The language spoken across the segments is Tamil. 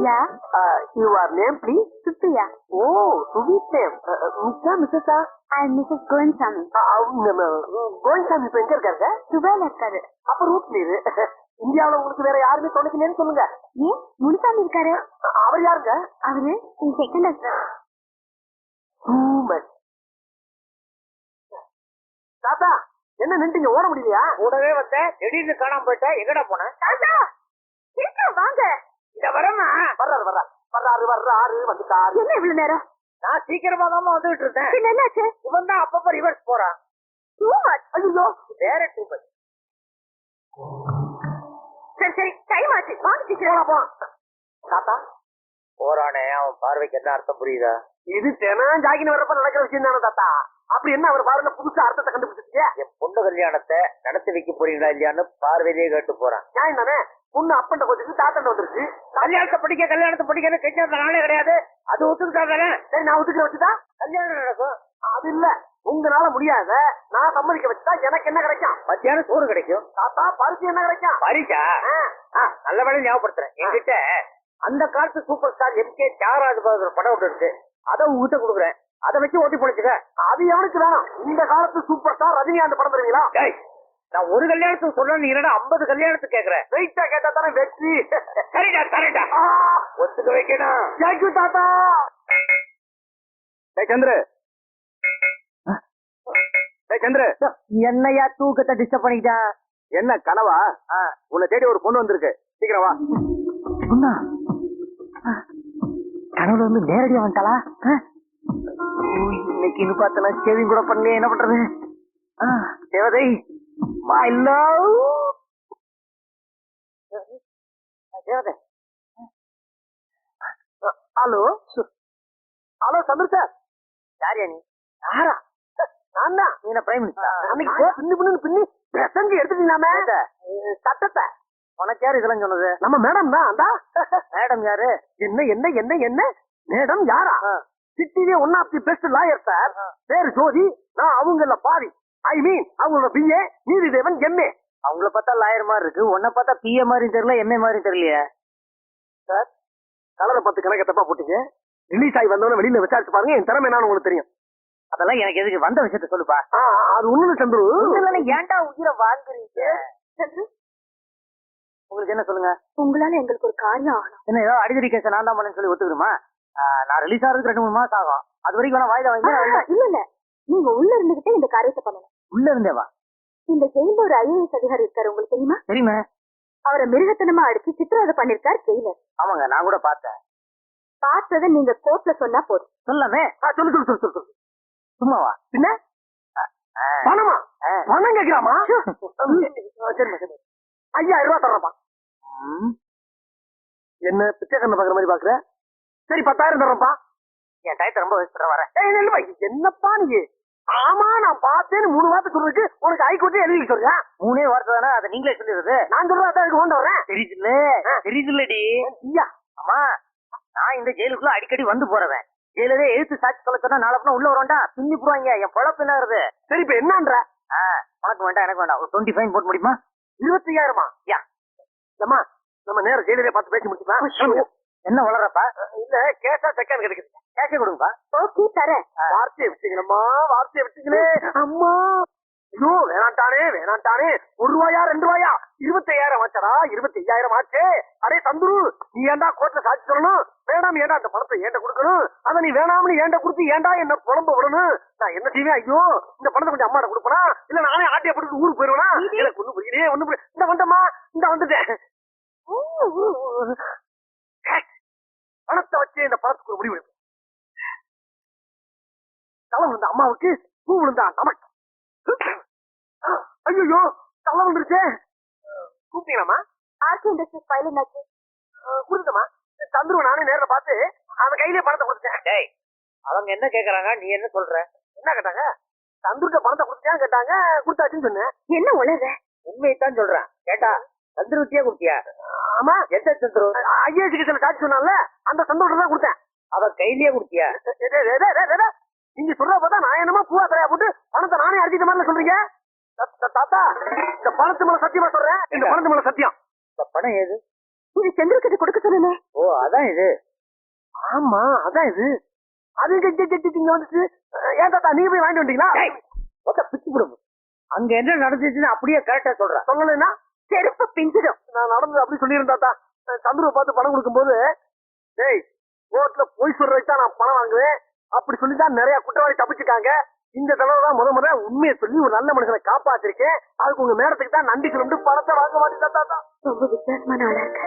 Yeah. Your name please Supriya. Oh sweet name mister மிஸ்ஸஸா I'm Mrs. Govinsamy. Govindasamy இப்ப எங்க இருக்காருங்க துபாயில இருக்காரு அப்ப ரூட்ல இரு இந்தியாவுல உங்களுக்கு வேற யாருமே தொலைக்கலன்னு சொல்லுங்க. ஏன்? முனுசாமி இருக்காரு. அவர் யாருங்க? அவரு செகண்ட் ஹஸ்பண்ட் தாத்தா என்ன நின்றுங்க ஓட முடியலையா? கூடவே வந்த திடீர்னு காணாம போயிட்ட எங்கடா போன தாத்தா சீக்கிரம் வாங்க. இத வரமா வர்றாரு வர்றாரு. வர்றாரு வர்றாரு வந்துட்டாரு. என்ன இவ்வளவு நேரம்? நான் சீக்கிரமா தான் வந்துட்டு இருந்தேன் பின்ன என்னாச்சு? இவன் தான் அப்பப்ப ரிவர்ஸ் போறான். Too much. ஐயோ வேற டூபல் சரி சரி டைம் ஆச்சு. வாங்க சீக்கிரம் தாத்தா போறானே. அவன் பார்வைக்கு என்ன அர்த்தம் புரியுதா? இது தினம் ஜாகின் வர்றப்ப நடக்கிற விஷயம் தானே தாத்தா. அப்படி என்ன அவர் பாருங்க புதுசா அர்த்தத்தை கண்டுபிடிச்சிருக்கீங்க என் பொண்ணு கல்யாணத்தை நடத்தி வைக்க போறீங்களா இல்லையான்னு பார்வையிலேயே கேட்டு போறான். நியாயம் தானே பொண்ணு அப்பண்ட கொஞ்சம் தாத்தண்ட வந்துருச்சு. கல்யாணத்தை படிக்க கல்யாணத்தை படிக்கன்னு கேட்கறது நாளே கிடையாது. அது ஒத்துக்கிட்டாதானே சரி நான் ஒத்துக்க வச்சுட்டா கல்யாணம் நடக்கும். அது இல்ல. உங்களால முடியாத நான் சம்மதிக்க வச்சுட்டா எனக்கு என்ன கிடைக்கும்? மத்தியானம் சோறு கிடைக்கும். தாத்தா பரிசு என்ன கிடைக்கும்? பரிசா? நல்ல வேலை ஞாபகப்படுத்துறேன். என்கிட்ட அந்த காலத்து super star M K Thyagaraja படம் ஒன்று இருக்கு. அதை உங்ககிட்ட கொடுக்குறேன். அதை வச்சு ஓட்டி பொழைச்சுக்க. அது எவனுக்கு வேணும்? இந்த காலத்து சூப்பர் ஸ்டார் ரஜினிகாந்த் படம் தருவீங்களா? டேய், நான் ஒரு கல்யாணத்துக்கு சொல்றேன் நீ என்னடா ஐம்பது கல்யாணத்துக்கு கேக்குறேன் வெயிட்டா கேட்டா தானே வெற்றி. சரிடா சரிடா. ஆ, ஒத்துக்க வைக்கணும். You தாத்தா. சந்திர. சந்திர. என்னையா தூக்கத்தை டிஸ்டர்ப் பண்ணிக்கிட்டான் என்ன கனவா? உன்னை தேடி ஒரு பொண்ணு வந்திருக்கு. சீக்கிரம் வா. பொண்ணா? கனவுல வந்து நேரடியா வந்துட்டாளா? இன்னைக்கு இன்னும் பார்த்தனா சேவிங் கூட பண்ணல என்ன பண்றது? தேவதை மை லவ் தேவதை. Hello hello Chandra sir. யாரியா நீ? யாரா? நான் தான். நீ பிரைம் மினிஸ்டர் அன்னைக்கு பின்னி பின்னு பின்னி பிரசங்க எடுத்துட்டீங்களாமே? சட்டத்தை உனக்கு யாரு இதெல்லாம் சொன்னது? நம்ம மேடம் தான் அந்தா. மேடம் யாரு? என்ன என்ன என்ன என்ன? மேடம் யாரா? சிட்டிலே one of the best lawyer sir பேரு ஜோதி. நான் அவங்கள பாதி. ஐ மீன் அவங்களோட பிஏ நீதிதேவன் எம்ஏ அவங்கள பார்த்தா லாயர் மாதிரி இருக்கு. உன்னை பார்த்தா பிஏ மாதிரி தெரியல எம்ஏ மாதிரி தெரியலையே. சார் கலரை பத்து கணக்கு தப்பா போட்டீங்க. ரிலீஸ் ஆகி வந்தவன வெளியில விசாரிச்சு பாருங்க. என் திறமை என்னன்னு உங்களுக்கு தெரியும். அதெல்லாம் எனக்கு எதுக்கு? வந்த விஷயத்த சொல்லுப்பா. ஆ, அது ஒண்ணு சந்துரு. ஏன்டா உயிரை வாங்குறீங்க? உங்களுக்கு என்ன சொல்லுங்க? உங்களால எங்களுக்கு ஒரு காரியம் ஆகணும். என்ன ஏதோ அடிக்கடி கேஸ் நான் தான் பண்ணேன்னு சொல்லி ஒத்துக்கிறோமா? நான் ரிலீஸ் ஆகிறதுக்கு ரெண்டு மூணு மாசம் ஆகும். அது வரைக்கும் வேணா வாய்தா வாங்கி இல்ல இல்ல. நீங்க உள்ள இருந்துகிட்டே இந்த காரியத்தை பண்ணணும். உள்ள இருந்தே வா. இந்த ஜெயில ஒரு ஐஏஎஸ் அதிகாரி இருக்காரு உங்களுக்கு தெரியுமா? தெரியுமே. அவரை மிருகத்தனமா அடிச்சு சித்திரவதை பண்ணிருக்காரு ஜெயிலர். ஆமாங்க நான் கூட பார்த்தேன். பார்த்ததை நீங்க கோர்ட்ல சொன்னா போதும். சொல்லாமே ஆ, சொல்லு சொல்லு சொல்லு சொல்லு. சும்மாவா பின்ன? பணமா. பணம் கேக்குறாமா ஐயாயிரம் ரூபாய் தர்றப்பா. என்ன பிச்சைக்கண்ண பாக்குற மாதிரி பாக்குற சரி பத்தாயிரம் தர்றப்பா என் டயத்தை ரொம்ப பண்ண வரேன் என்னப்பா நீ? ஆமா நான் பார்த்தேன்னு மூணு வார்த்தை சொல்றதுக்கு உனக்கு ஹைகோர்ட்டே எழுதி சொல்றேன் மூணே வார்த்தை தானே அதை நீங்களே சொல்லிடுறது. நான் சொல்றதா தான் கொண்டு வரேன். தெரியுதுல்ல தெரியுதுல்லடி ஐயா அம்மா நான் இந்த ஜெயிலுக்குள்ள அடிக்கடி வந்து போறவன். ஜெயிலரே எழுத்து சாட்சி சொல்ல சொன்னா நாளை உள்ள வரும்டா பின்னி போடுவாங்க என் பொழப்பு என்ன சரி இப்ப என்னன்ற? உனக்கு வேண்டாம் எனக்கு வேண்டாம். ஒரு டுவெண்ட்டி ஃபைன் போட்டு முடியுமா? இருபத்தி ஐயாயிரமா யா. நம்ம நேரம் ஜெயிலரே பார்த்து பேசி முடிச்சுக்கலாம். என்ன வளர்றப்பா? இல்ல கேஷா செகண்ட் கிடைக்குது. கேஷே கொடுங்கப்பா. ஓகே தரேன். வார்த்தையை விட்டீங்களம்மா வார்த்தையை விட்டீங்களே அம்மா. ஐயோ வேணாண்டானே வேணாண்டானே ஒரு ரூபாயா ரெண்டு ரூபாயா? இருபத்தி ஐயாயிரம் ஆச்சடா இருபத்தி ஐயாயிரம் ஆச்சே. அரே சந்துரு நீ ஏன்டா கோர்ட்ல சாட்சி சொல்லணும்? வேணாம் ஏன்டா அந்த பணத்தை ஏன்ட கொடுக்கணும்? அத நீ வேணாம்னு ஏன்ட கொடுத்து ஏன்டா என்ன புலம்ப விடணும்? நான் என்ன செய்வேன் ஐயோ? இந்த பணத்தை கொஞ்சம் அம்மாட்ட கொடுப்பனா? இல்ல நானே ஆட்டிய போட்டு ஊருக்கு போயிருவேனா? எனக்கு ஒண்ணு புரியலையே ஒண்ணு இந்த வந்தம்மா இந்த வந்துட்டேன். பணத்தை வச்சு இந்த பணத்துக்கு ஒரு முடிவு எடுப்பேன். தலை விழுந்த அம்மாவுக்கு பூ விழுந்தா நமக்கு. ஐயோ தலை விழுந்துருச்சே கூப்பிட்டீங்களாமா ஆர்கே இண்டஸ்ட்ரீஸ் ஃபைல் என்னாச்சு கொடுத்தமா சந்துருவ நானே நேர்ல பார்த்து அவன் கையிலே பணத்தை கொடுத்தேன் டேய் அவங்க என்ன கேக்குறாங்க? நீ என்ன சொல்ற? என்ன கேட்டாங்க? சந்துருக்க பணத்தை கொடுத்தியான்னு கேட்டாங்க கொடுத்தாச்சுன்னு சொன்னேன். என்ன உளற உண்மையைத்தான் சொல்றேன். கேட்டா சந்திரவத்தியா கொடுத்தியா? ஆமா எந்த சந்திரு ஐஏஎஸ்க்கு சில சாட்சி சொன்னால அந்த சந்தோஷம் தான் கொடுத்தேன். அவ கையிலேயே கொடுத்தியா. நீங்க சொல்ற பார்த்தா நான் என்னமோ பூவா தலையா போட்டு பணத்தை நானே சொல்றீங்க? த- த- தாத்தா இந்த பணத்து மேல சத்தியமா சொல்றேன். இந்த பணத்து மேல சத்தியம். இந்த பணம் ஏது? இது செந்தில்கிட்ட கொடுக்க சொன்னேனே. ஓ அதான் இது. ஆமா அதான் இது. அது இங்க வந்துச்சு? ஏன் தாத்தா நீங்க போய் வாங்கிட்டு வந்தீங்களா? பிச்சு விடும் அங்க என்ன நடந்துச்சுன்னு அப்படியே கரெக்டா சொல்றேன் சொல்லலைன்னா? செருப்பு பிஞ்சிடும். நான் நடந்தது அப்படி சொல்லியிருந்தேன் தாத்தா அஹ், சந்துருவை பார்த்து பணம் கொடுக்கும்போது டேய் கோர்ட்ல போய் சொல்றதுக்கு தான் நான் பணம் வாங்குவேன். அப்படி சொல்லி தான் நிறைய குற்றவாளி தப்பிச்சுட்டாங்க. இந்த தடவை தான் முத முத உண்மையை சொல்லி ஒரு நல்ல மனுஷனை காப்பாத்திருக்கேன். அதுக்கு உங்க மேடத்துக்கு தான் நன்றி சொல்லிட்டு பணத்தை வாங்க மாட்டேன் தாத்தா ரொம்ப வித்தியாசமான ஆளா இருக்க.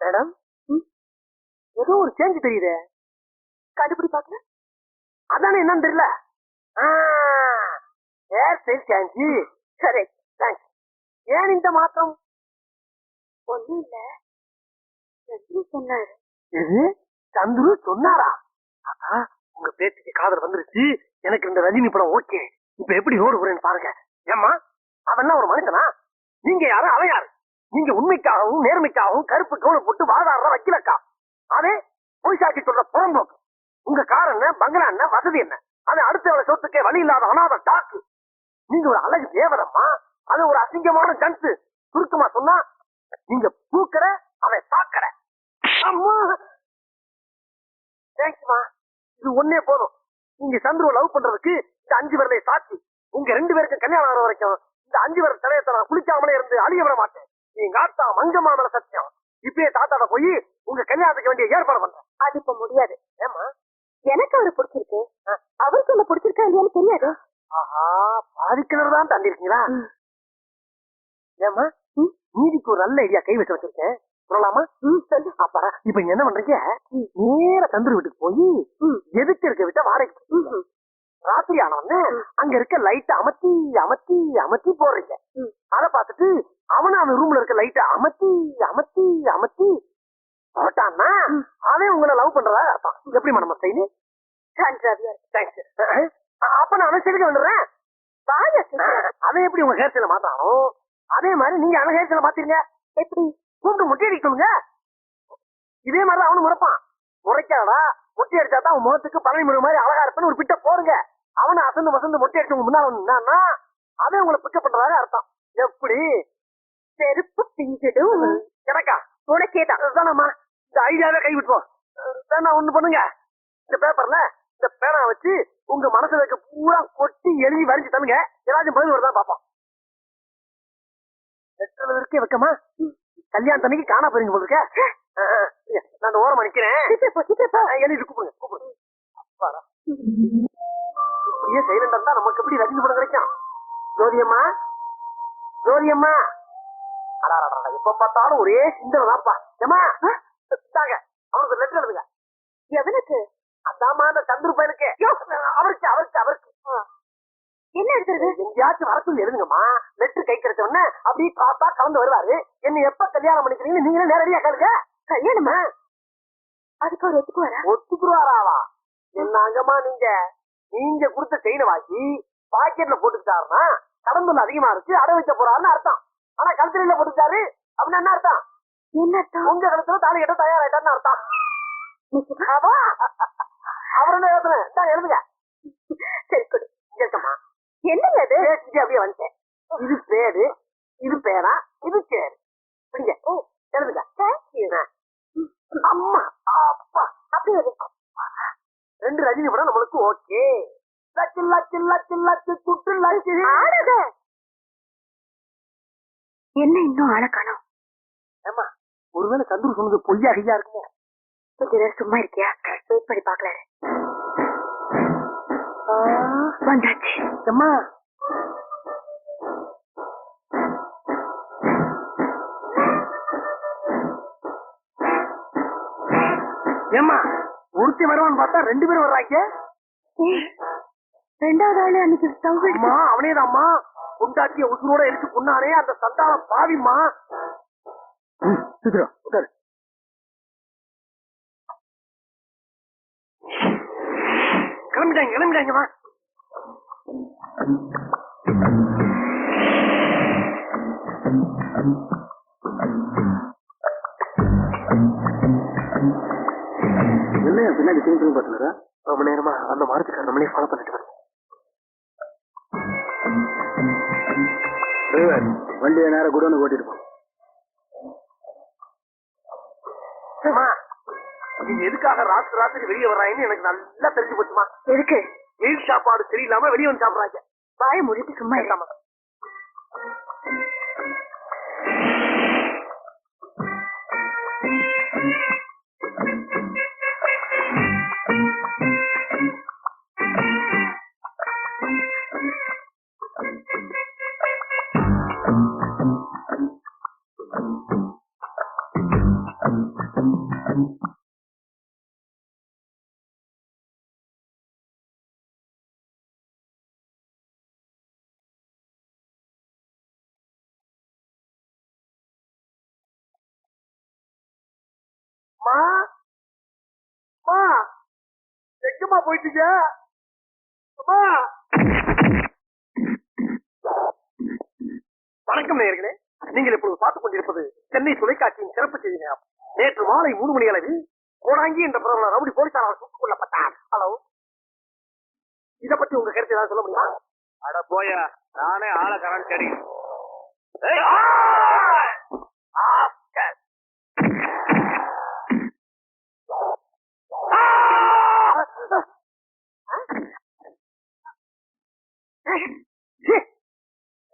மேடம்? ஏதோ ஒரு சேஞ்ச் தெரியுதே. கண்டுபிடி பாக்கல அதானே என்னன்னு தெரியல. Hairstyle change correct thanks ஏன் இந்த மாற்றம்? ஒண்ணும் இல்ல செந்தில் சொன்னாரு. எது? சந்துரு சொன்னாரா? ஆஹா, உங்க பேச்சுக்கு காதல் வந்துருச்சு. எனக்கு இந்த ரஜினி படம் ஓகே. இப்ப எப்படி ஓடு போறேன்னு பாருங்க. ஏம்மா அவன் ஒரு மனுஷனா? நீங்க யாரு? அவன் யாரு? நீங்க உண்மைக்காகவும் நேர்மைக்காகவும் கருப்பு கவுன போட்டு வாதாடுற வைக்கலக்கா. அதே பொய் சாட்சி சொல்ற புறம்போக்கு. உங்க கார் என்ன? பங்களா என்ன? வசதி என்ன? அது அடுத்தவளை சொத்துக்கே வழி இல்லாத அனாத டாக்கு. நீங்க ஒரு அழகு தேவதம்மா அது ஒரு அசிங்கமான ஜன்ஸ் சுருக்கமா சொன்னா நீங்க பூக்கற அவன் சாக்கற. அம்மா! தேங்க்ஸ்மா. இது ஒன்னே போதும். நீங்க சந்துருவை லவ் பண்றதுக்கு இந்த அஞ்சு விரலை சாட்சி உங்க ரெண்டு பேருக்கு கல்யாணம் ஆகிற வரைக்கும் இந்த அஞ்சு பேர் தலையத்தை நான் குளிக்காமலே இருந்து அழிய விட மாட்டேன். நீங்க ஆத்தா மங்கம்மா மேல சத்தியம். இப்பயே தாத்தாட போய் உங்க கல்யாணத்துக்கு வேண்டிய ஏற்பாடு பண்றேன் அது இப்ப முடியாது. ஏமா எனக்கு அவரை பிடிச்சிருக்கு. அவருக்கு என்ன பிடிச்சிருக்கா இல்லையான்னு தெரியாது. ஆஹா பாதிக்கிணறு தான் தாண்டி இருக்கீங்களா ஏமா நீதிக்கு ஒரு நல்ல ஐடியா கை வச்சு வச்சிருக்கேன். சொல்லலாமா? சொல்லு. அப்பா இப்ப நீங்க என்ன பண்றீங்க? நேர சந்துரு வீட்டுக்கு போய் எதுக்கு இருக்க விட்ட வாடகைக்கு ராத்திரி ஆனவொடனே அங்க இருக்க லைட் அமத்தி அமத்தி அமத்தி போடுறீங்க. அத பார்த்துட்டு அவனும் அவன் ரூம்ல இருக்க லைட்ட அமத்தி அமத்தி அமத்தி. போட்டான்னா அவன் உங்களை லவ் பண்றதா? எப்படி நம்ம ஸ்டைலு கன்றாவியா இருக்கு. தேங்க்ஸ் அப்ப நான் அவன் செதுக்க வந்துடுறேன். சீக்கிரம். அவன் எப்படி உங்க ஹேர் ஸ்டைல மாத்தானோ அதே மாதிரி நீங்க அவன் ஹேர் ஸ்டைல மாத்திருங்க எப்படி? கூப்பிட்டு முட்டி அடிக்க சொல்லுங்க இதே மாதிரி அவனும் முறைப்பான். முறைக்காதடா. முட்டி அடிச்சா தான் அவன் முகத்துக்கு பழனி முறை மாதிரி அழகா இருப்பேன்னு ஒரு பிட்ட போடுங்க. அவனை அசந்து வசந்து முட்டி அடிச்சவங்க முன்னால வந்து நின்னான்னா அவன் உங்களை பிக்கப் பண்றதாக அர்த்தம். எப்படி? செருப்பு பிஞ்சிடும். எனக்கா? உனக்கேதான். அதுதானம்மா இந்த ஐடியாவே கை விட்டுருவோம் வேணா ஒண்ணு பண்ணுங்க. இந்த பேப்பர்ல இந்த பேனா வச்சு உங்க மனசுல இருக்க பூரா கொட்டி எழுதி வரைஞ்சு தருங்க ஏதாச்சும் பதில் வருதா பாப்போம் இருக்கே வைக்கமா? கல்யாணம் தண்ணிக்கு காணா போறீங்க போல இருக்க. நான் ஓரமா ஆ, எழுதி கூப்பிடுங்க கூப்பிடுங்க. இப்படியே சைலண்டா இருந்தா நமக்கு எப்படி ரஜினி படம் கிடைக்கும்? ஜோதியம்மா ஜோதியம்மா அடாடாடா, எப்ப பார்த்தாலும் ஒரே சிந்தனை தான்ப்பா ஏமா தாங்க அவனுக்கு லெட்டர் எழுதுங்க. எவனுக்கு? அதாம்மா அந்த சந்துரு பையனுக்கு. அவருக்கு அவருக்கு அவருக்கு. என்ன எடுக்கிறது எங்கேயாச்சும் வர சொல்லி எழுதுங்கம்மா. லெட்டர் கை கிடைச்ச உடனே அப்படியே காத்தா கலந்து வருவாரு. என்ன எப்ப கல்யாணம் பண்ணிக்கிறீங்கன்னு நீங்களே நேரடியா கேளுங்க. கல்யாணமா? அதுக்கு அவர் ஒத்துக்குவாரா? ஒத்துக்குருவாராவா என்னங்கம்மா நீங்க? நீங்க கொடுத்த செயினை வாங்கி பாக்கெட்ல போட்டுக்கிட்டாருன்னா கடம்புல அதிகமா இருக்கு அடை வைக்க போறாருன்னு அர்த்தம். ஆனா கழுத்துல போட்டுக்கிட்டாரு அப்படின்னு என்ன அர்த்தம்? என்ன உங்க கழுத்துல தாலி கட்ட தயாராயிட்டான்னு அர்த்தம். எழுதுங்க. சரி கொடு. இருக்கம்மா என்னங்க அப்படியே வந்துட்டேன். இது பேரு இது பேரா? இது சேரு பிடிங்க எழுதுங்க. அம்மா அப்பா அப்படி ஒரு ரெண்டு ரஜினி படம் நம்மளுக்கு ஓகே. லச்சு லச்சு லச்சு லச்சு குட்டு லச்சு என்ன இன்னும் ஆள காணோம் ஏமா ஒருவேளை சந்துரு சொன்னது பொய்யா ஐயா இருக்குமோ? கொஞ்ச நேரம் சும்மா இருக்கியா? வெயிட் பண்ணி பாக்கலாரு வந்தாச்சு. அம்மா. ஏம்மா ஒருத்தி வருவான்னு பார்த்தா ரெண்டு பேரும் வர்றாங்க ரெண்டாவது ஆளு அன்னைக்கு ஸ்டவ் அம்மா அவனேதான் அம்மா குண்டாட்டிய உசுரோட எடுத்து கொண்டானே அந்த சந்தான பாவிம்மா. சீக்கிரம் உட்காரு. கிளம்பிட்டாங்க கிளம்பிட்டாங்கம்மா என்ன பின்னாடி திரும்பி பார்த்துனாரா ரொம்ப நேரமா அந்த மாரத்துக்கார நம்மளே ஃபாலோ பண்ணிட்டு வரேன். டிரைவர் வண்டியை நேரம் குடோனுக்கு ஓட்டிட்டு போ. நீங்க எதுக்காக ராத்திரி ராத்திரி வெளியே வர்றாங்கன்னு எனக்கு நல்லா தெரிஞ்சு போச்சுமா? எதுக்கு? வெயில் சாப்பாடு சரியில்லாம வெளியே வந்து சாப்பிடுறாங்க. வாயை மூடிட்டு சும்மா இரு. அம்மா அம்மா எங்கம்மா போயிட்டீங்க? அம்மா. வணக்கம் நேயர்களே. நீங்கள் இப்பொழுது பார்த்துக் கொண்டிருப்பது சென்னை தொலைக்காட்சியின் சிறப்பு செய்தி. நேற்று மாலை மூணு மணி அளவில் கோடாங்கி என்ற பிரபல ரவுடி போலீசாரால் சுட்டுக் கொல்லப்பட்டார். ஹலோ. இத பத்தி உங்க கருத்து ஏதாவது சொல்ல முடியுமா? அட போயா. நானே ஆளை கரண்ட் சரி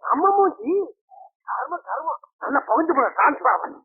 அம்மா மூஞ்சி. கர்ம கர்மம் நல்லா பகுந்து போன டிரான்ஸ்பர் பண்ணி